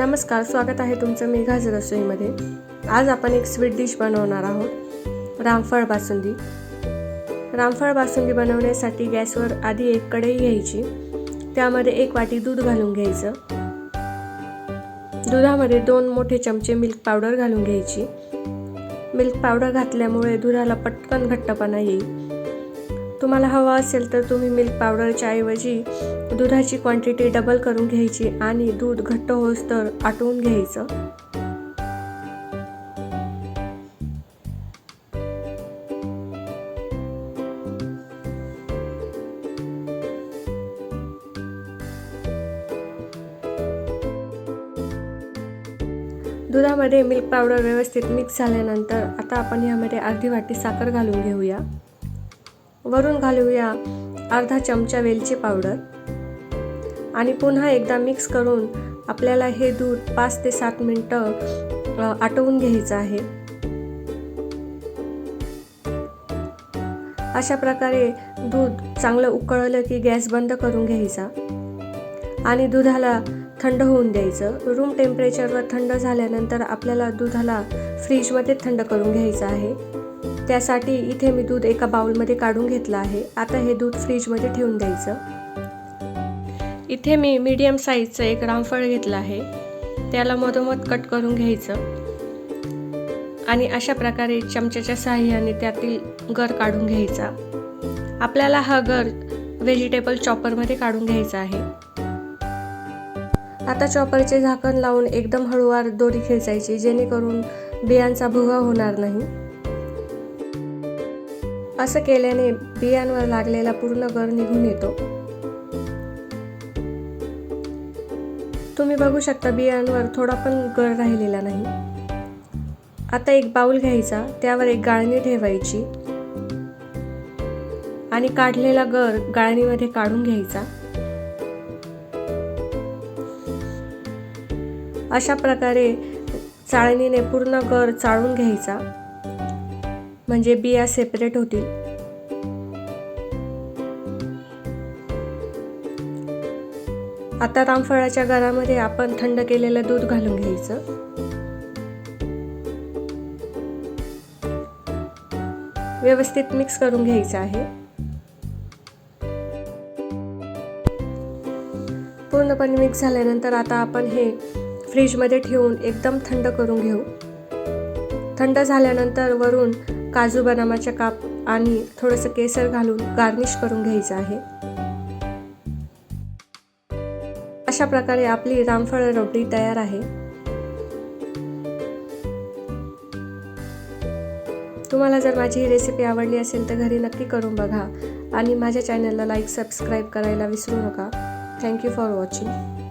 नमस्कार स्वागत आहे तुमचं मेघाज रसोईमध्ये आज आपण एक स्वीट डिश बनवणार आहोत रामफळ बासुंदी. रामफळ बासुंदी बनवण्यासाठी गॅसवर आधी एक कढई घ्यायची. त्यामध्ये एक वाटी दूध घालून घ्यायचं. दुधामध्ये दोन मोठे चमचे मिल्क पावडर घालून घ्यायची. मिल्क पावडर घातल्यामुळे दुधाला पटकन घट्टपणा येईल. तुम्हाला हवा असेल तर तुम्ही मिल्क पावडरच्या ऐवजी दुधाची क्वांटिटी डबल करून घ्यायची आणि दूध घट्ट होस तर आटवून घ्यायचं. दुधामध्ये मिल्क पावडर व्यवस्थित मिक्स झाल्यानंतर आता आपण यामध्ये अर्धी वाटी साखर घालून घेऊया. वरून घालूया अर्धा चमचा वेलची पावडर. आणि पुन्हा एकदा मिक्स करून आपल्याला हे दूध पाच ते सात मिनटं आटवून घ्यायचं आहे. अशा प्रकारे दूध चांगलं उकळलं की गॅस बंद करून घ्यायचा. आणि दुधाला थंड होऊन द्यायचं. रूम टेम्परेचरवर थंड झाल्यानंतर आपल्याला दुधाला फ्रीजमध्ये थंड करून घ्यायचं आहे. त्यासाठी इथे मी दूध एका बाउलमध्ये काढून घेतलं आहे. आता हे दूध फ्रीजमध्ये ठेवून द्यायचं. इथे मी मीडियम साईजचं एक रामफळ घेतलं आहे. त्याला मधोमध कट करून घ्यायचं. आणि अशा प्रकारे चमच्याच्या साह्याने त्यातील गर काढून घ्यायचा. आपल्याला हा गर व्हेजिटेबल चॉपरमध्ये काढून घ्यायचा आहे. आता चॉपरचे झाकण लावून एकदम हळूवार दोरी खेचायची जेणेकरून बियांचा भुगा होणार नाही. असं केल्याने बियांवर लागलेला पूर्ण गर निघून येतो. तुम्ही बघू शकता बियांवर थोडा पण गर राहिलेला नाही. आता एक बाऊल घ्यायचा त्यावर एक गाळणी ठेवायची आणि काढलेला गर गाळणीमध्ये काढून घ्यायचा. अशा प्रकारे चाळणीने पूर्ण गर चाळून घ्यायचा. म्हणजे बिया सेपरेट होतील. आता रामफळाच्या गरामध्ये आपण थंड केलेलं दूध घालून घ्यायचं. व्यवस्थित मिक्स करून घ्यायचं आहे. पूर्णपणे मिक्स झाल्यानंतर आता आपण हे फ्रीजमध्ये ठेवून एकदम थंड करून घेऊ. थंड झाल्यानंतर वरून काजू बदामाच्या काप आणि थोडंसं केसर घालून गार्निश करून घ्यायचं आहे. अशा प्रकारे आपली रामफळ रोटी तयार आहे. तुम्हाला जर माझी ही रेसिपी आवडली असेल तर घरी नक्की करून बघा आणि माझ्या चॅनलला लाईक सबस्क्राईब करायला विसरू नका. Thank you for watching